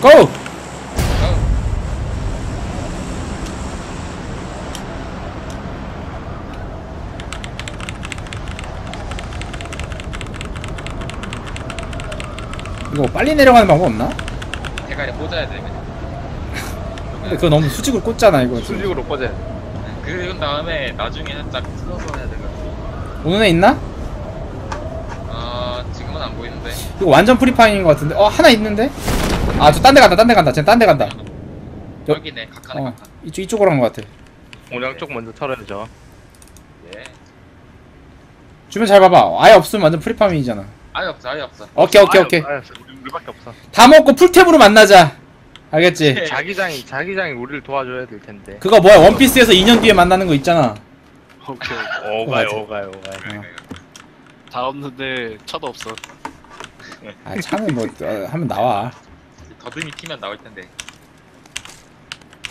고! 이거 빨리 내려가는 방법 없나? 대가리 꽂아야 돼 그냥 근데 그거 너무 수직으로 꽂잖아 이거 지금. 수직으로 꽂아야 돼. 그런 다음에 나중에 살짝 틀어서 해야 돼가지고 오는 애 있나? 아 지금은 안 보이는데 이거 완전 프리파인인 것 같은데 어 하나 있는데? 아 저 딴 데 간다 딴 데 간다 쟤 딴 데 간다 여기네 각하네 어 각하 이쪽 이쪽으로 간 것 같아 공장 쪽 먼저 털어야죠. 예 주변 잘 봐봐 아예 없으면 완전 프리파인이잖아 아예 없어 아예 없어 오케이 오케이 아예 오케이 없어, 아예 없어. 우리, 우리밖에 없어. 다 먹고 풀템으로 만나자 알겠지? 네. 자기장이 자기장이 우리를 도와줘야 될 텐데. 그거 뭐야 원피스에서 2년 뒤에 만나는 거 있잖아 오케이 오가요 맞아. 오가요 오가요. 어. 다 없는데 차도 없어 아 차는 뭐 어, 하면 나와 더듬이 튀면 나올 텐데.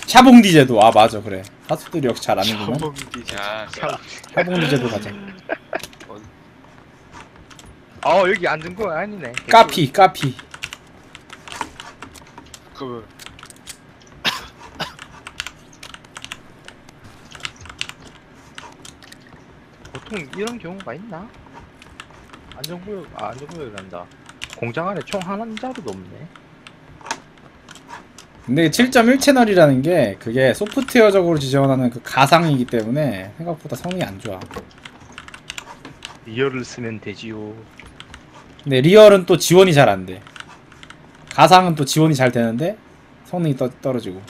샤봉 디제도. 아 맞아. 그래. 하수들이 역시 잘 아는구만 야 샤봉 디제도 가자. 어 여기 앉은 거 아니네. 까피 까피. 그 보통 이런 경우가 있나? 안전구역 아 안전구역이 난다. 공장 안에 총한 자루도 없네. 근데 7.1 채널이라는 게 그게 소프트웨어적으로 지원하는 그 가상이기 때문에 생각보다 성능이 안 좋아 리얼을 쓰면 되지요. 근데 리얼은 또 지원이 잘 안 돼. 가상은 또 지원이 잘 되는데 성능이 떠, 떨어지고.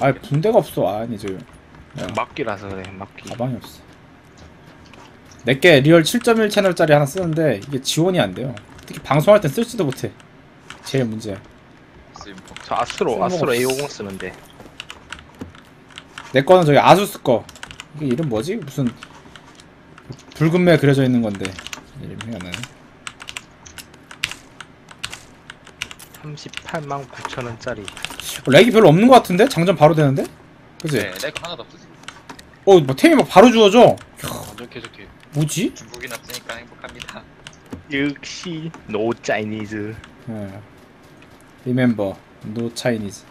아아 붕대가 없어. 아니 저 막기라서 그래 막기. 가방이 없어. 내게 리얼 7.1 채널짜리 하나 쓰는데 이게 지원이 안 돼요. 특히 방송할 땐 쓸지도 못해. 제일 문제야. 저 아스트로 쓸모가 아스트로 없어. A50 쓰는데. 내 거는 저기 아수스 거. 이게 이름 뭐지? 무슨 붉은 매 그려져 있는 건데 이름 생각 안 나네. 38만 9천 원짜리. 어, 렉이 별로 없는 것 같은데? 장전 바로 되는데? 그지? 네 내거 하나도 없어 지금 어, 뭐 템이 막 바로 주어져. 완전 쾌적해 뭐지? 중국인 없으니까 행복합니다 역시 노 차이니즈. 예. Remember, no Chinese.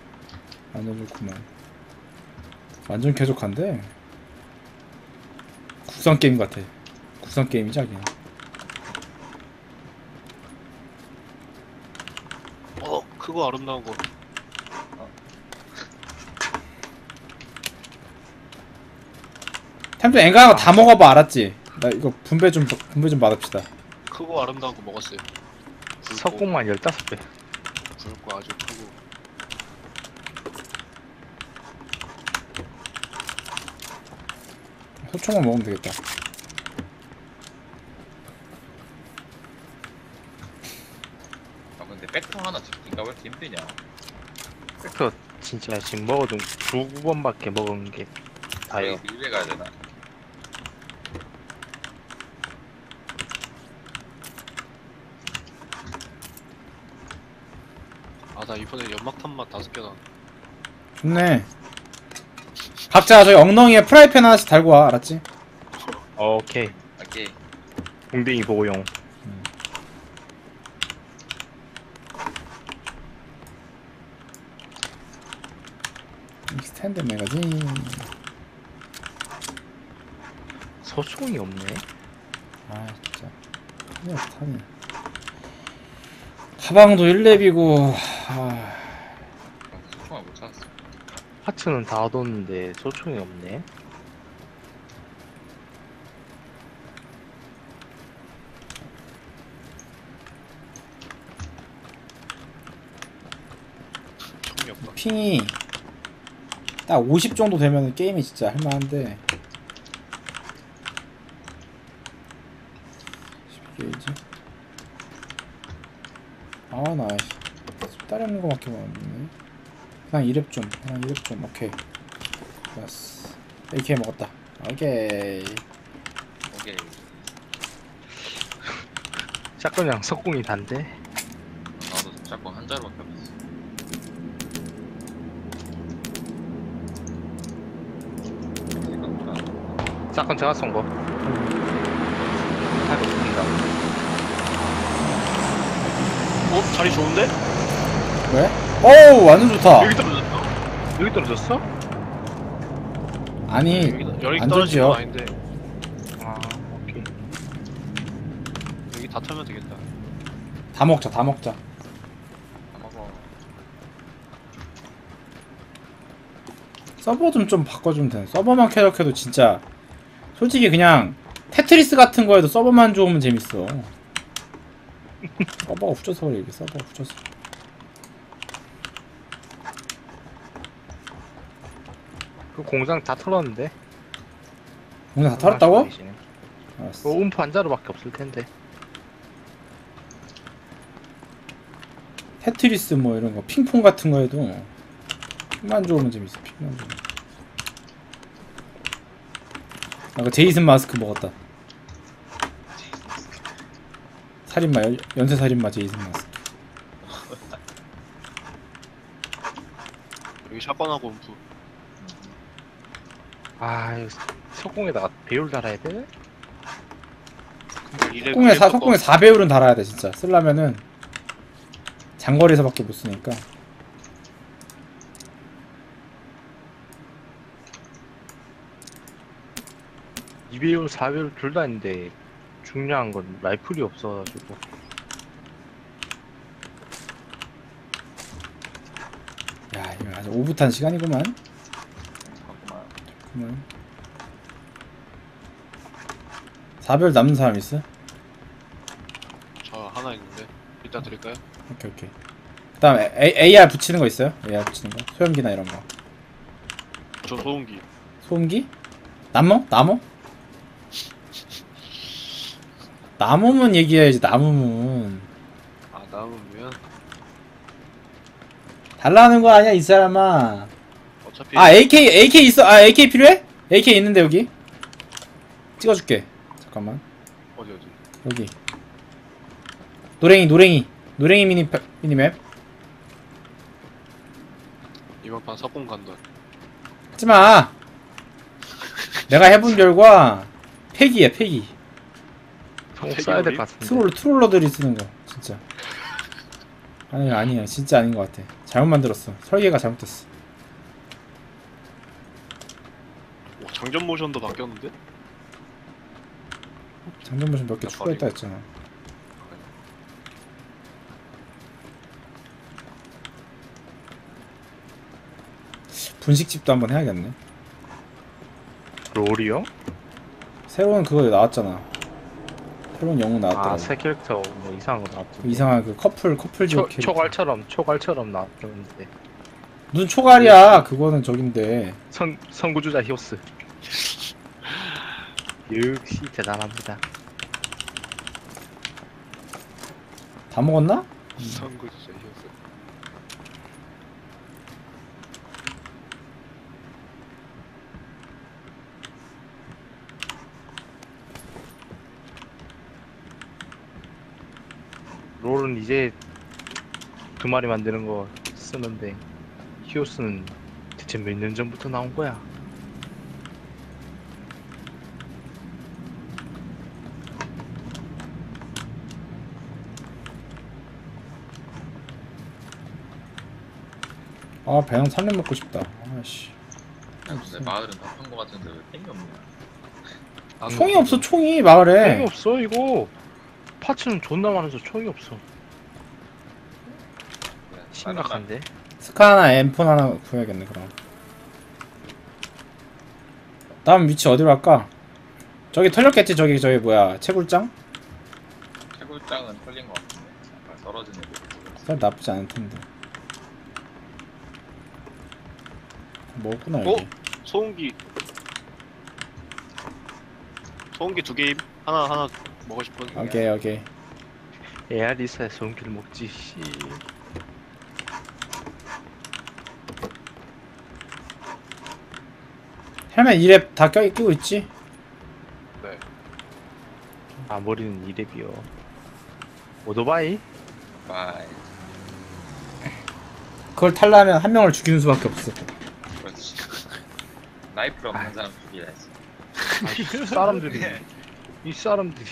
완전 좋구만. 완전 쾌적한데? 국산 게임 같아. 국산 게임이지, 하긴. 어 크고 아름다운 거 템도 엔간한 거다 먹어봐, 알았지? 나 이거 분배 좀, 분배 좀 받읍시다. 크고 아름다운 거 먹었어요 석공만 15배. 굵고 아주 크고 소총만 먹으면 되겠다. 아 근데 백통 하나 집긴가 왜 이렇게 힘드냐 그 진짜 지금 먹어도 두 번밖에 먹은 게 다요. 거의 밀배 가야 되나 나 이번에 연막탄만 다섯 개 나 좋네. 각자 저기 엉덩이에 프라이팬 하나씩 달고 와, 알았지? 오케이. 오케이 공댕이 보호용. 익스텐드 매거진. 소총이 없네. 아 진짜 타네 타네 가방도 1렙이고 아, 소총을 못 찾았어 파츠는 다 얻었는데 소총이 없네. 총이 없다 핑이 딱 50 정도 되면 게임이 진짜 할만한데. 12게이지 아나 딸이 없는 거밖에 없네 그냥 2렙 좀 그냥 2렙 좀 오케이 좋았어 AK 먹었다 오케이 오케이 샷건이랑 석공이 단데. 나도 자꾸 한 자루밖에 없어 샷건 제가 쏜 거. 탈이 없습니다. 어? 자리 좋은데? 왜? 어우 완전 좋다 여기 떨어졌어? 여기 떨어졌어? 아니 여기, 안 되지요. 거 아닌데 아 오케이 여기 다 털면 되겠다 다 먹자 다 먹자 다 먹어. 서버 좀 좀 바꿔주면 돼 서버만 쾌적해도 진짜 솔직히 그냥 테트리스 같은 거에도 서버만 좋으면 재밌어 서버가 후져서 그래 이게 서버가 후져서 그 공장 다 털었는데. 오늘 다 털었다고? 그 알았어. 음프 한 자루밖에 없을 텐데. 테트리스 뭐 이런 거 핑퐁 같은 거 해도 핑만 좋으면 재밌어 핑만 좋으면. 아까 제이슨 마스크 먹었다. 살인마 연, 연쇄 살인마 제이슨 마스크. 여기 샷건하고 음프 아 이거 석공에다가 배율 달아야 돼? 석궁에 사 그래 석궁에 4배율은 달아야 돼 진짜. 쓰려면은 장거리에서밖에 못 쓰니까. 2배율 4배율 둘 다 있는데 중요한 건 라이플이 없어가지고. 야 이거 아주 오붓한 시간이구만 4배율 남는 사람 있어? 저 하나 있는데 이따 드릴까요? 오케이 오케이 그 다음 AR 붙이는 거 있어요? AR 붙이는 거? 소염기나 이런 거 저 소음기 소음기? 나무? 나무? 나무면 얘기해야지 나무면 아 남으면 달라는 거 아니야 이 사람아 어차피 아 AK AK 있어? 아 AK 필요해? AK 있는데 여기? 찍어줄게. 잠깐만. 어디 어디? 여기. 노랭이 노랭이. 노랭이 미니 미니맵. 이번 판 석공 간다. 하지마! 내가 해본 결과 폐기야 폐기. 총 되게 써야 될? 것 같은데. 트롤 트롤러들이 쓰는 거 진짜. 아니 아니야. 진짜 아닌 것 같아. 잘못 만들었어. 설계가 잘못됐어 장전 모션도 바뀌었는데? 장전 모션 몇 개 추가했다 했잖아. 분식집도 한번 해야겠네. 롤이요? 새로운 그거 나왔잖아. 새로운 영웅 나왔더라고. 아새 캐릭터 뭐 이상한 거 나왔죠 이상한 그 커플 커플 초, 지옥 캐릭터. 초갈처럼 초갈처럼 나왔는데. 무슨 초갈이야? 그거는 저긴데. 선 선구주자 히오스 역시 대단합니다 다 먹었나? 선구 진짜 이었어 롤은 이제 두 마리 만드는 거 쓰는데 히오스는 대체 몇 년 전부터 나온 거야? 아 배낭 살림 먹고 싶다 아씨 내 마을은 다판 거 같은데 왜 템이 없냐? 아, 총이 없어 총이 마을에 총이 없어 이거 파츠는 존나 많아서 총이 없어 그냥 심각한데 스카 하나 엠폰 하나 구해야겠네 그럼 다음 위치 어디로 갈까? 저기 털렸겠지 저기 저기 뭐야 채굴장? 채굴장은 털린 거 같은데. 약간 거. 살 나쁘지 않을 텐데 먹었구나 어? 소음기 소음기 두 개임 하나 하나 먹고 싶은 오케이 오케이 에아리사의 손길 먹지 씨 헬멧 2랩 다 껴, 끼고 있지? 네 아 머리는 이랩이요 오토바이? 바이. 그걸 탈라면 한 명을 죽이는 수밖에 없어. 라이플 없는 사람 죽이라 했어. 사람들이 이 사람들이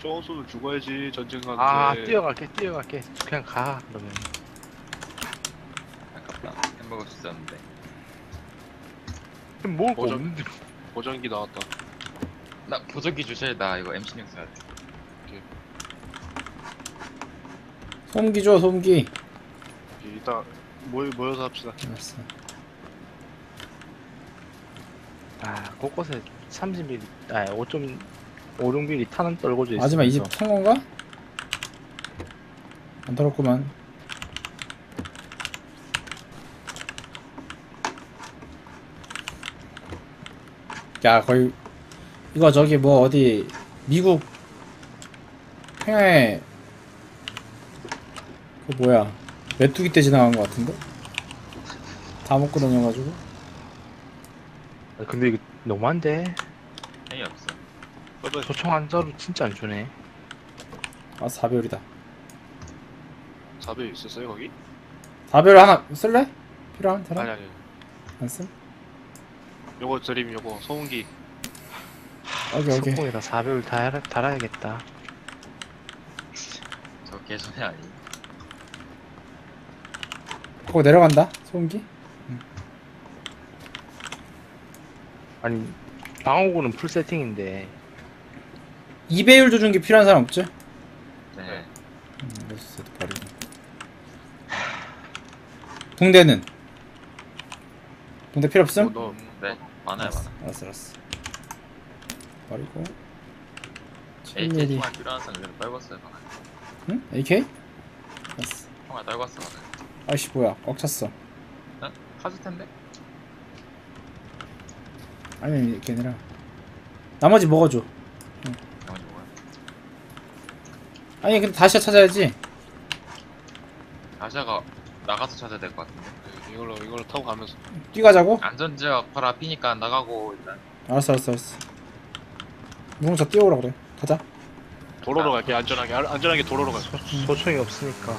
쪼수는 죽어야지 전쟁 가는데. 아 뛰어갈게 뛰어갈게 그냥 가 그러면 아깝다. 햄버거 주셨는데. 그럼 먹을 거 어저- 없는데 보정기 나왔다. 나 보조기 주셔야 나 이거 M16 써야 돼. 소음기 줘 소음기 이따 모여, 모여서 합시다. 알았어 아 곳곳에 30mm 아 5.56mm 탄은 떨궈져 있어 마지막 20 탄 건가? 안 털었구만 야 거의 이거 저기 뭐 어디 미국 평야에 그 뭐야 메뚜기 때 지나간 것 같은데? 다 먹고 다녀가지고 아, 근데 이거 너무한데 행이 없어. 그러면 소총 한 자루 진짜 안 주네 아 4배율이다 4배 있었어요 거기? 4배율 하나 쓸래? 필요한 사람? 아니 아니. 안 쓴? 요거 드림 요거 소음기. 오케이 오케이 소총에다 4배율 달아, 달아야겠다 저 개소리 아니. 그거 내려간다 소음기 아니 방어구는 풀 세팅인데 2배율 조준기 필요한 사람 없지? 네. 음, 그래서 버리고 붕대는? 붕대 필요 없음? 너 네. 많아요, 알았어 많아. 알았어 알았어 버리고 AK 7mm 총알 필요한 사람 그냥 떨궜어요, 방금. 응? AK? 알았어 총알 떨궜어, 방금. 아이씨 뭐야 꽉 찼어 어? 카줄 텐데? 아니 이게 아니라 나머지 먹어줘 나머지? 아니 근데 다시 찾아야지 아시아가 나가서 찾아야 될 것 같은데. 이걸로 이걸로 타고 가면서 뛰가자고? 안전지역 바로 앞이니까 나가고 일단. 알았어 알았어 알았어 무궁차 뛰어오라 그래 가자 도로로 갈게 안전하게 안- 안전하게 도로로 가. 소, 소총이 없으니까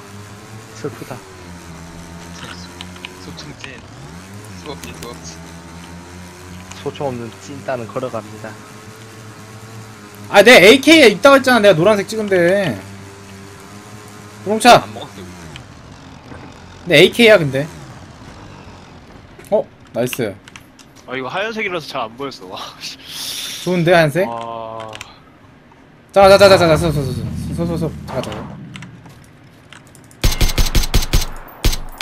슬프다 소충진. 수업지, 수업지. 소총 없는 찐따는 걸어갑니다 아 내 AK에 있다고 했잖아 내가 노란색 찍은데 무궁차 안 먹었어. 내 AK야 근데 어? 나이스 아 이거 하얀색이라서 잘 안 보였어. 와. 좋은데 한색? 아 자 자 자 자자 서서 서 서 서서서 잠깐 잠깐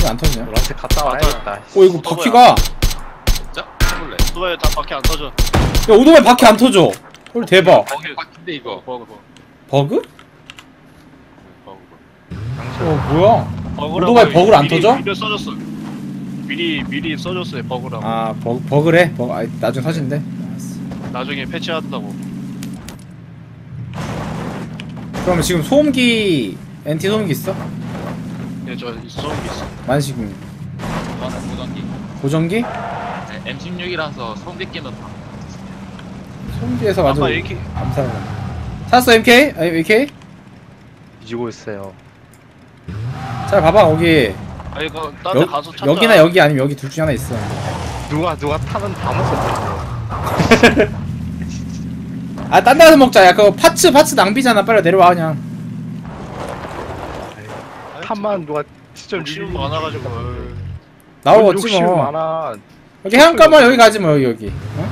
왜안 터지냐? 노란색 갔다 와야겠다 어 이거 바퀴가? 오토바이 다 밖에 안 터져. 오토바이 바퀴 안 터져 헐 대박 거기 바뀐데 이거. 버그 버그 버그? 버그. 어 뭐야 버그라고 오토바이 버그를 안 미리- 터져? 미리 써줬어. 미리 미리 써줬어요 버그라고. 아 버그, 버그래? 버그 아 나중에 알았어 나중에 패치한다고. 그러면 지금 소음기 NT 소음기 있어? 예 저 소음기 있어. 만식님 저는 보정기. 고정기? 네, M16이라서 소음기 끼면 다. 소음기에서 완전 아빠 AK 암살을 찾았어 MK? 아니 AK? 뒤지고 있어요. 자 봐봐 거기. 아 이거 딴데 여, 가서 찾자. 여 기나 여기 아니면 여기 둘 중에 하나 있어. 누가 누가 탄은 다 먹었는데. 아딴데 가서 먹자. 야 그거 파츠 파츠 낭비잖아. 빨리 내려와 그냥. 탄만 누가 진짜 욕심 많아가지고. 나오겠지 욕심 뭐. 많아 여기 해안가만 여기 가지 뭐 여기 여기 어?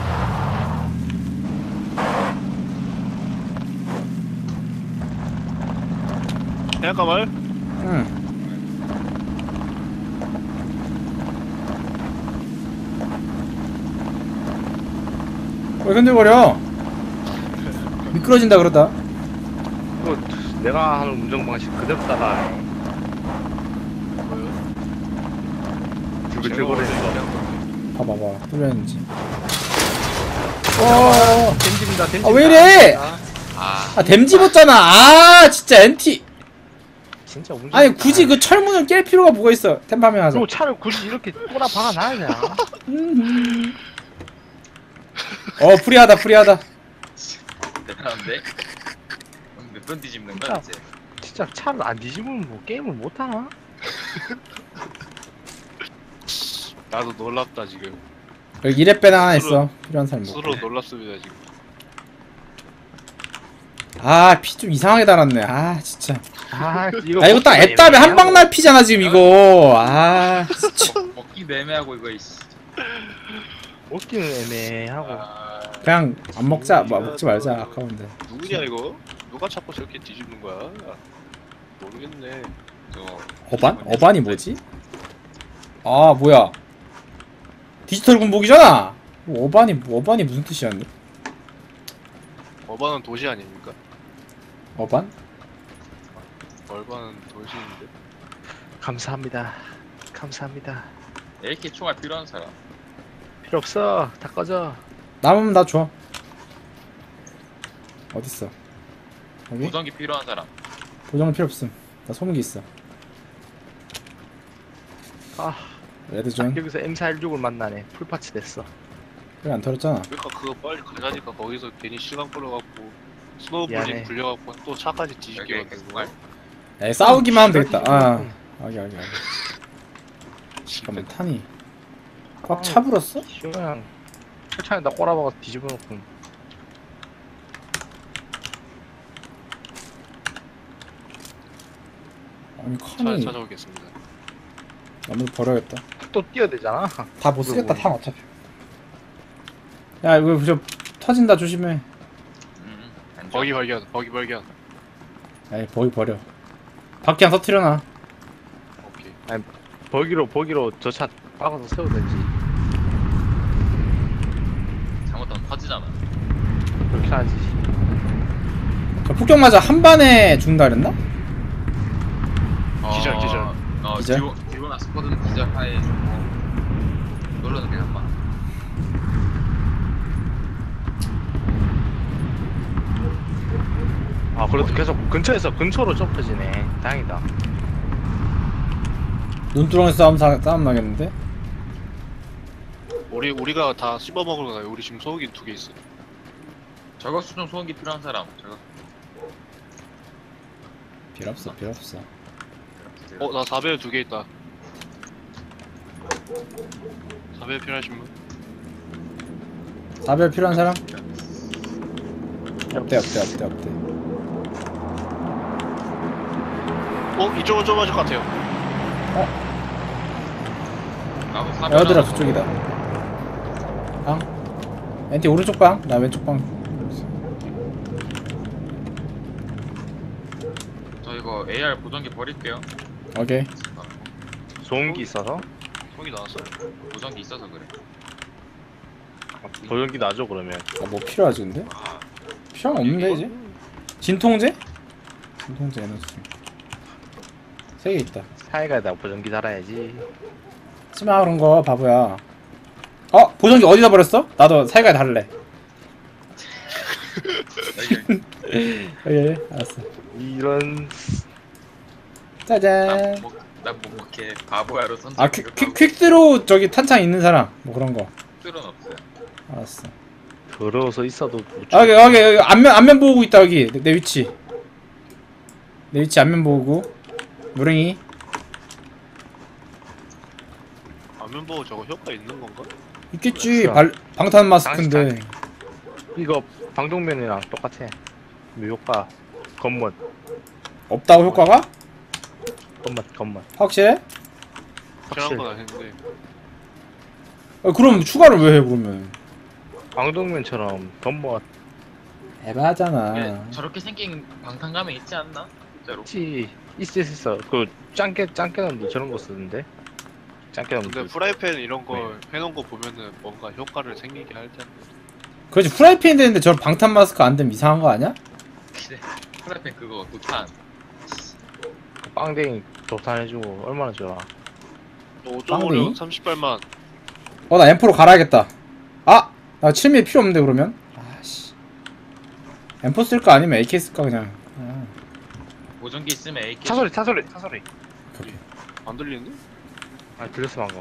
해안가 말? 응 왜 흔들거려 미끄러진다 그러다 이거 내가 하는 운전 방식 그대로 따라 뭐요? 두글두글해 봐봐봐. 뚫렸는지. 어, 댐집니다 댐집니다. 아, 왜 이래? 아, 아 댐집었잖아. 아 진짜 NT 진짜 아니 굳이 그 철문을 깰 필요가 뭐가 있어? 템파밍 하자. 그리고 차를 굳이 이렇게 꼬라 박아놔야. 어 프리하다 프리하다. 대단한데? 몇번 뒤집는 거야, 이제? 진짜 차를 안 뒤집으면 뭐 게임을 못하나? 나도 놀랍다 지금. 여기 1렙배나 하나 있어 필요한 사람 스스로 먹고 놀랍습니다 지금. 아 피 좀 이상하게 달았네 아 진짜 아 이거 아 이거 딱 애답에 한방 날 피잖아 지금 이거 아 진짜 먹기 매매하고 이거 이씨. 먹기는 애매하고 아, 그냥 안 먹자 뭐, 먹지 말자 아까운데 누구냐 이거? 누가 자꾸 저렇게 뒤집는 거야? 모르겠네. 저 어반? 어반이 뭐지? 아 뭐야 디지털 군복이잖아 뭐 어반이 어반이 무슨 뜻이었네 어반은 도시 아닙니까? 어반? 얼반은 도시인데. 감사합니다 감사합니다 AK 총알 필요한 사람. 필요 없어 다 꺼져 남으면 나 줘. 어딨어? 여기? 보정기 필요한 사람. 보정 필요 없음. 나 소음기 있어. 아 레드존. 여기서 M416을 만나네 풀파츠 됐어 그래 안 털었잖아. 그러니까 그거 빨리 가자니까 거기서 괜히 시간 끌어갖고 스노우볼링. 굴려갖고 또 차까지 뒤집게. 야, 싸우기만 하면 되겠다. 아, 음. 여기 여기 여기. 잠깐만 탄이. 꽉 차불었어? 그냥 철창에다 꼬라박아 뒤집어 놓고 아니 차 칸이 찾아오겠습니다. 너무 버려야겠다. 또 뛰어야 되잖아 다 못 쓰겠다. 탄 어차피. 야 이거 저 터진다 조심해. 음, 안 좋아. 버기 발견, 버기 발견. 아이 거기 버려. 밖에 안 터트려놔. 오케이. 버기로 버기로 저 차 박아서 세우든지 잘못하면 터지잖아. 그렇게 하지 그 폭격 맞아 한 반에 죽는다 그랬나? 기절, 기절. 어, 기절? 기 본 기본 아스퍼든 기절 하에 뭐 놀러는 게한 방. 아 그래도 계속 근처에서 근처로 좁혀지네 다행이다 눈두렁에 싸움 사, 싸움 나겠는데? 우리 우리가 다 씹어 먹을 거야. 우리 지금 소고기 두 개 있어. 저격 수정 소음기 필요한 사람. 저격. 필요 없어 필요 없어. 어, 나 4배율 두 개 있다. 4배율 필요하신 분? 사별 필요한 사람? 없대 없대 없대 없대. 어, 이쪽은 좀 맞을 것 같아요. 나도 사별 에어드랍 하나 저쪽이다. 방? 엔티 오른쪽 방? 나 왼쪽 방. 저 이거 AR 보정기 버릴게요. 오케이. 아, 소음기 있어서 소고기 나왔어. 보정기 있어서 그래. 보정기 놔줘 그러면 아, 뭐 필요하지 근데? 아, 필요는 없는데 이제? 진통제? 진통제 에너지. 세 개 있다. 사이가에다 보정기 달아야지 치마 그런 거 바보야. 어 보정기 어디다 버렸어? 나도 살가에 달래. 오케이 알았어. 이런 짜잔. 나뭐 먹게 바보야로 선택. 아 퀵, 퀵, 퀵스로 저기 탄창 있는 사람 뭐 그런 거. 필요는 없어요. 알았어. 더러워서 있어도 못 아, 여기 여기 여기 앞면 앞면 보고 있다 여기 내, 내 위치. 내 위치 앞면 보고. 무릉이. 안면 보고 저거 효과 있는 건가? 있겠지. 발, 방탄 마스크인데. 이거 방독면이랑 똑같아 묘효과 겉멋 없다고 효과가? 겉멋 겉멋 확실해? 필요한 확실. 건 아닌데. 아, 그럼 추가를 왜 해 그러면? 방독면처럼 에바잖아. 이게 저렇게 생긴 방탄감에 있지 않나? 진짜로. 있지 있어 있어 그 짱깨 짱깨놈도 저런 거 쓰는데 근데 프라이팬 이런 거 해놓은 거 보면은 뭔가 효과를 생기게 할 텐데. 그렇지 프라이팬 되는데 저 방탄 마스크 안 되면 이상한 거 아니야? 그래. 프라이팬 그거 독탄. 빵댕이 도탄해주고 얼마나 좋아 어, 빵댕이? 5.56 30발만. 어 나 M4로 갈아야겠다. 아! 나 7mm 필요 없는데 그러면? 아씨. M4 쓸까 아니면 AK 쓸까 그냥. 아, 보정기 있으면 AK. 차소리 차소리 차소리 오케이. 안 들리는데? 아 들렸어 방금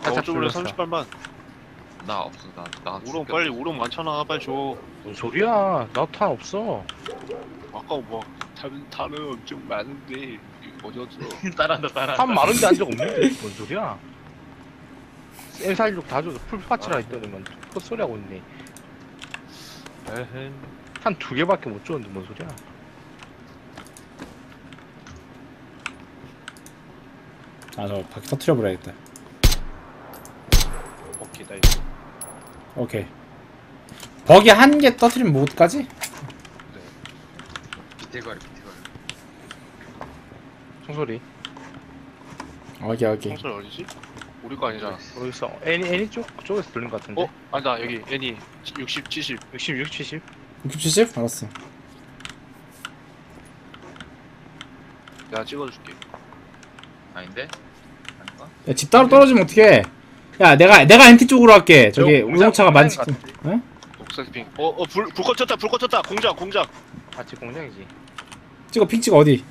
아, 살짝 5.56 들렸어 30발만. 나 없어. 나 나. 우롱 빨리 우롱 많잖아. 빨리 줘. 뭔 소리야 나 탄 없어 아까 뭐 다른 다른 엄청 많은데 어디였어? 따라한다 따라한다. 탄 많은데 한 적 없는데 뭔 소리야 M416 다 줘서 풀파츠라 했더니만 헛소리 하고 있네 에헤. 한두 개밖에 못 줬는데 뭔 소리야? 아저 바퀴 터트려 버려야겠다 오케이 나이스 오케이 버기 한 개 터트리면 뭐까지? 비틀거리 비틀거리 총소리. 오케이 오케이 청소리 어디지? 우리 거 아니잖아 모르겠어. 애니 애니 쪽 쪽에서 들린 것 같은데. 어? 아니다 여기 애니 60, 70 60, 60, 70. 60, 70? 알았어 내가 찍어줄게 아닌데? 아닌가? 야 집 따로 떨어지면 어떡해 야 내가 내가 엔티 쪽으로 할게 저기 저 우동차가 공장 많지 같은데? 어? 녹색 핑 어? 어? 불, 불 꺼졌다 불 꺼졌다 공장 공장 같이 공장이지. 찍어 핑 찍어 어디?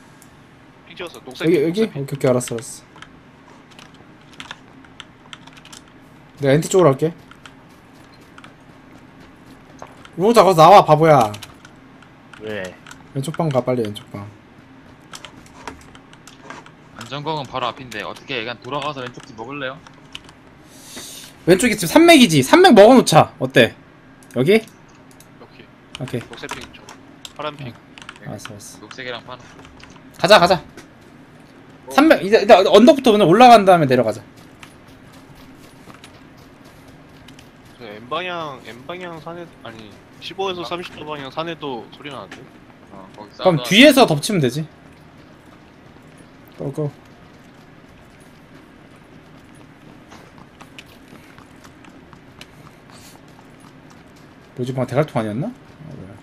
핑 찍었어. 녹색 여기 핑, 여기? 녹색. 핑. 오케이 오케이. 알았어 알았어. 내가 엔티 쪽으로 할게. 우동차 거기서 나와 바보야. 왜? 왼쪽 방 가 빨리 왼쪽 방. 안전광은 바로 앞인데 어떻게 그냥 돌아가서 왼쪽 집 먹을래요? 왼쪽에 지금 산맥이지. 산맥 먹어놓자. 어때? 여기? 여기 오케이. 녹색 핑 쪽. 파란 핑 알았어 알았어. 녹색이랑 파란 가자 가자. 산맥 이제 일단 언덕부터 그냥 올라간 다음에 내려가자. 저 N방향 N방향 산에 아니 15에서 30도 방향 산에도 소리 나는데? 어 거기 그럼 싸우다. 뒤에서 덮치면 되지. 고고. 뭐지 방금 대갈통 아니었나? 아, 뭐야.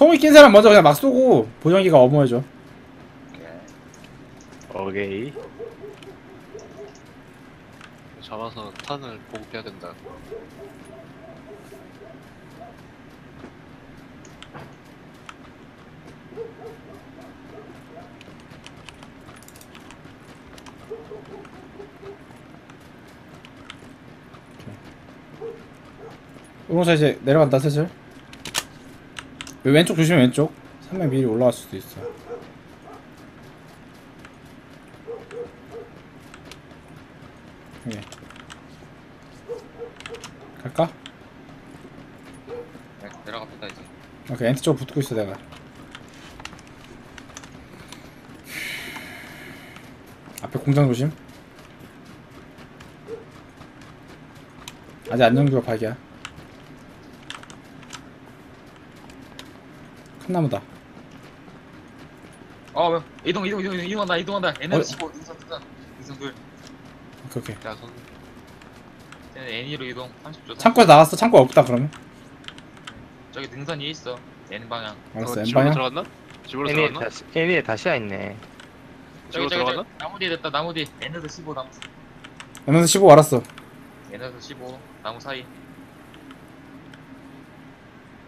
송이 낀 사람 먼저 그냥 막 쏘고 보정기가 어머해줘 오케이. 잡아서 탄을 보급해야 된다. 우롱차 이제 내려간다 슬슬 왼쪽 조심해 왼쪽? 3명 미리 올라갈 수도 있어. 여기 갈까? 네, 내려갑니다 이제. 오케이 엔트 쪽 붙고 있어 내가. 앞에 공장 조심. 아직 안정규가 발기야 큰 나무다. 어 왜? 이동 이동 이동 이동한다 이동한다. 어? N으로 15 능선 능선 능선 둘. 오케이 오케이. 야선. 쟤는 N으로 이동 30초 창고에 나갔어. 창고 없다 그러면. 저기 능선 위에 있어. N 방향. 알았어 어, 집으로 들어갔나? 집으로 애니에 들어갔나? 다시 애니에 다시야 있네. 저기 저기 들어갔나? 저기. 나무 뒤에 됐다 나무 뒤. N에서 15 나무. 에너지 15 알았어. N에서 15 나무 사이.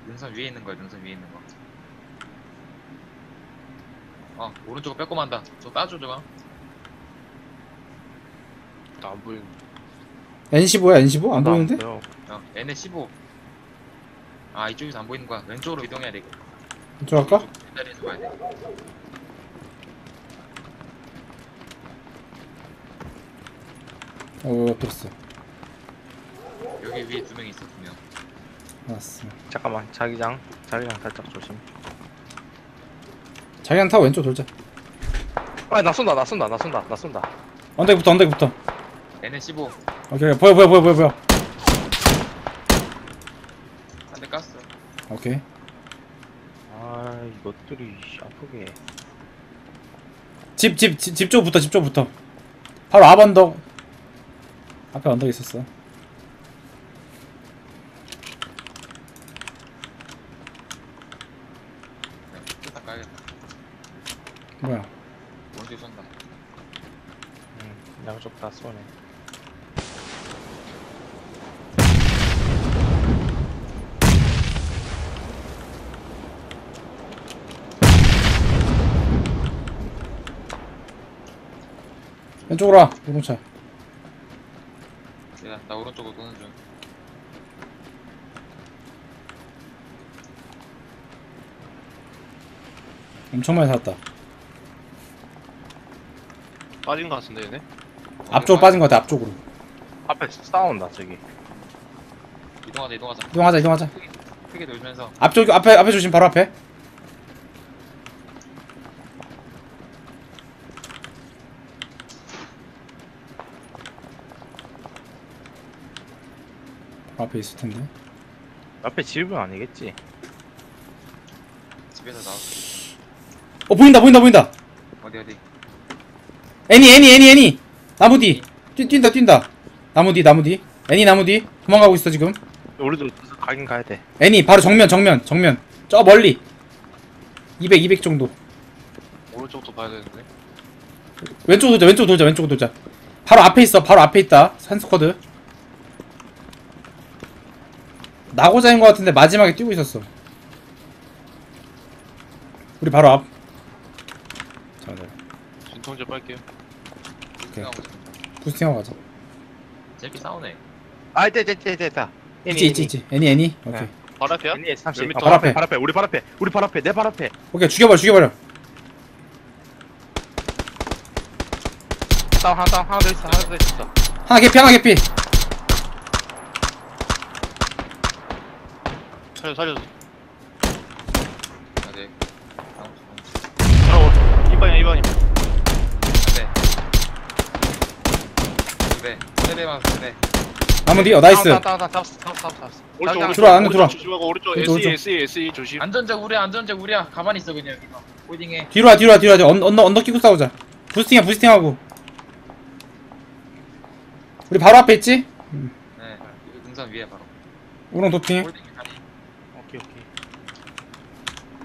능선 위에 있는 거야 능선 위에 있는 거 어, 오른쪽으로 빼꼼 한다. 저 따줘, 저거. 나안 보이는 N15야 N15? 안 보이는데? 보여. 어, N에 15. 아, 이쪽에서 안 보이는 거야. 왼쪽으로 이동해야 돼. 이쪽 할까? 이쪽 자리에서 봐야 돼. 어 엎드렸어 여기 위에 두 명 있어, 두 명. 알았어 잠깐만 자기장 자기장 살짝 조심. 자기랑 타고 왼쪽 돌자 아나 쏜다 나 쏜다 나 쏜다 나 쏜다. 언덕부터 언덕부터 N에 15. 오케이 오케이. 보여 보여 보여 보여 보여 한대 깠어. 오케이 아 이것들이 씨, 아프게. 집 집 집 쪽부터 집 쪽부터 바로 앞 언덕 앞에 언덕 있었어 네, 일단 까야겠다. 뭐야 오른쪽 쏜다. 응 양쪽 다 쏘네. 왼쪽으로 와 우동차 내가, 나 오른쪽으로 도는 중. 엄청 많이 살았다 빠진 거 같은데 얘네? 앞쪽으로 빠진 것 같아 앞쪽으로 앞에 싸운다 저기. 이동하자, 이동하자. 이동하자 이동하자 크게 돌면서 앞쪽 앞에 앞에 조심 바로 앞에 앞에 있을 텐데. 앞에 집은 아니겠지? 집에서 나와. 어 보인다 보인다 보인다. 어디 어디? 애니 애니 애니 애니. 나무 뒤. 뛰, 뛴다 뛴다. 나무 뒤 나무 뒤. 애니 나무 뒤. 도망가고 있어 지금. 우리도 가긴 가야 돼. 애니 바로 정면 정면 정면. 저 멀리. 200 200 정도. 오른쪽도 봐야 되는데. 왼쪽 돌자 왼쪽 돌자 왼쪽 돌자. 바로 앞에 있어 바로 앞에 있다. 산스쿼드 나고자인 것 같은데 마지막에 뛰고 있었어. 우리 바로 앞. 자, 네. 진통제 빨게요. 오케이. 부스팅하고 가자. 제비 싸우네. 아 있다 있다 있다 있지 있지 있지. 애니 애니? 오케이. 네. 바로 앞이야? 애니 30몇 어, 미터? 발 앞에. 발 앞에. 우리 발 앞에. 우리 발 앞에. 내 발 앞에. 오케이 죽여버려 죽여버려. 다운 하나 다운 하나 더 있어. 하나 더 있어. 하나 개피 하나 개피 살려 살려. 아네 싸우고 바로 이 방향 이 방향. 네 세대만 세대 나무 뒤어 나이스 잡았어 잡았어 잡았어 오른쪽 자기장. 오른쪽. 들어와, 안으로 들어와. 오른쪽 조심하고 오른쪽 오른쪽, SE. SE SE 조심. 안전적 우리야 안전적 우리야 가만히 있어 그냥 여기서 호딩해 뒤로 와 뒤로 와 뒤로 와 언, 언더 언더 끼고 싸우자 부스팅해 부스팅하고 우리 바로 앞에 있지? 네 여기 등산 위에 바로 우렁 도핑해 홀딩 아니 오케이 오케이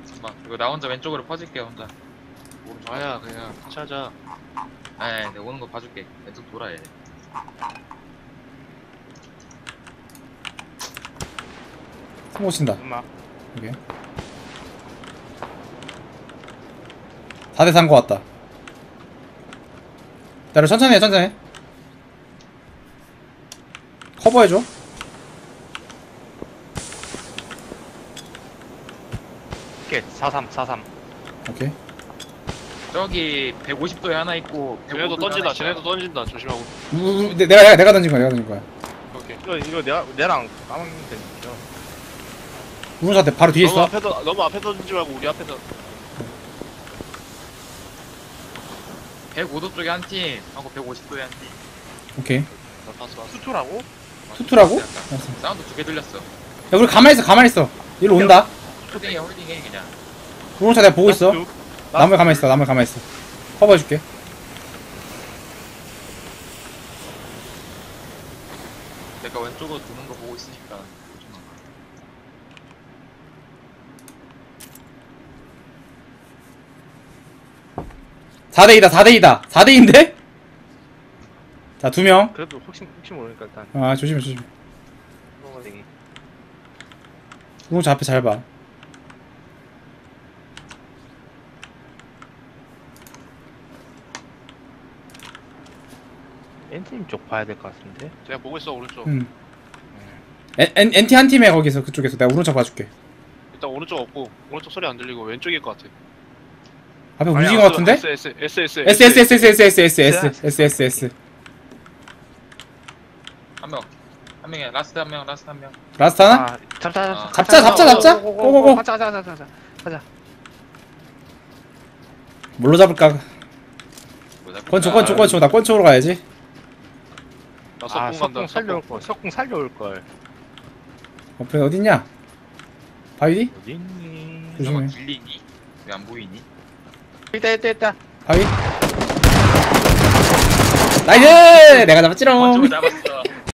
잠깐만 이거 나 혼자 왼쪽으로 퍼질게 혼자. 오른쪽 아야 그냥 같이 하자. 네, 네 오는 거 봐줄게. 왼쪽 돌아야 돼 스모 친다. 엄마. 오케이. 4대 3거 같다. 기다려 천천히 해 천천히. 해 커버해줘 오케이 43 43 오케이 저기 150도에 하나 있고 쟤네도 150도에 던진다. 하나 있어. 쟤네도 던진다. 조심하고. 우, 우, 내- 내가 내가 던진 거야 내가 던진 거야 오케이. 이거 이거 내가 내랑 까먹는 되니까 우렁사태 바로 뒤에 너무 있어 앞에서 너무 앞에 던지지 말고 우리 앞에서. 105도 쪽에 한 팀 하고 150도에 한 팀 오케이 나 봤어 봤어. 투투라고? 투투라고? 알았어. 사운드 두 개 들렸어 야 우리 가만히 있어 가만히 있어 일로 온다 홀딩해 홀딩해 그냥. 우렁차 내가 보고 있어. 나무에 가만히 있어 나무에 가만히 있어. 커버해줄게. 내가 왼쪽으로 두는 거 보고 있으니까 조심하. 4대2다 4대2다. 4대2인데? 자 두 명. 그래도 혹시 혹시 모르니까 일단. 아 조심해 조심해. 먹어대기 우렁차 앞에 잘 봐 엔팀 쪽 봐야 될 것 같은데 제가 보고 있어 오른쪽. 음. 엔, 엔, NT 한 팀에 거기서 그쪽에서 내가 우렁차 봐줄게 일단 오른쪽 없고 오른쪽 소리 안 들리고 왼쪽일 것 같아. 앞에 움직인 것 같은데? S S S S S S S S S S S S S S S 한 명 한 명이야 라스트 한 명 라스트 한 명 라스트 하나? 아 잡자 아. 잡자, 잡자, 잡자. 고고고 고고고. 가자 가자 가자 가자 가자 뭘로 잡을까? 권총 권총 권총 나 권총으로 가야지 나아 석궁 간다. 석궁 살려올. 걸 석궁 살려올 걸 어플 어딨냐? 바위? 어디 있니 조심해. 들리니? 왜 안 보이니? 있다 있다 있다 바위? 나이스! 내가 잡았지롱 잡았어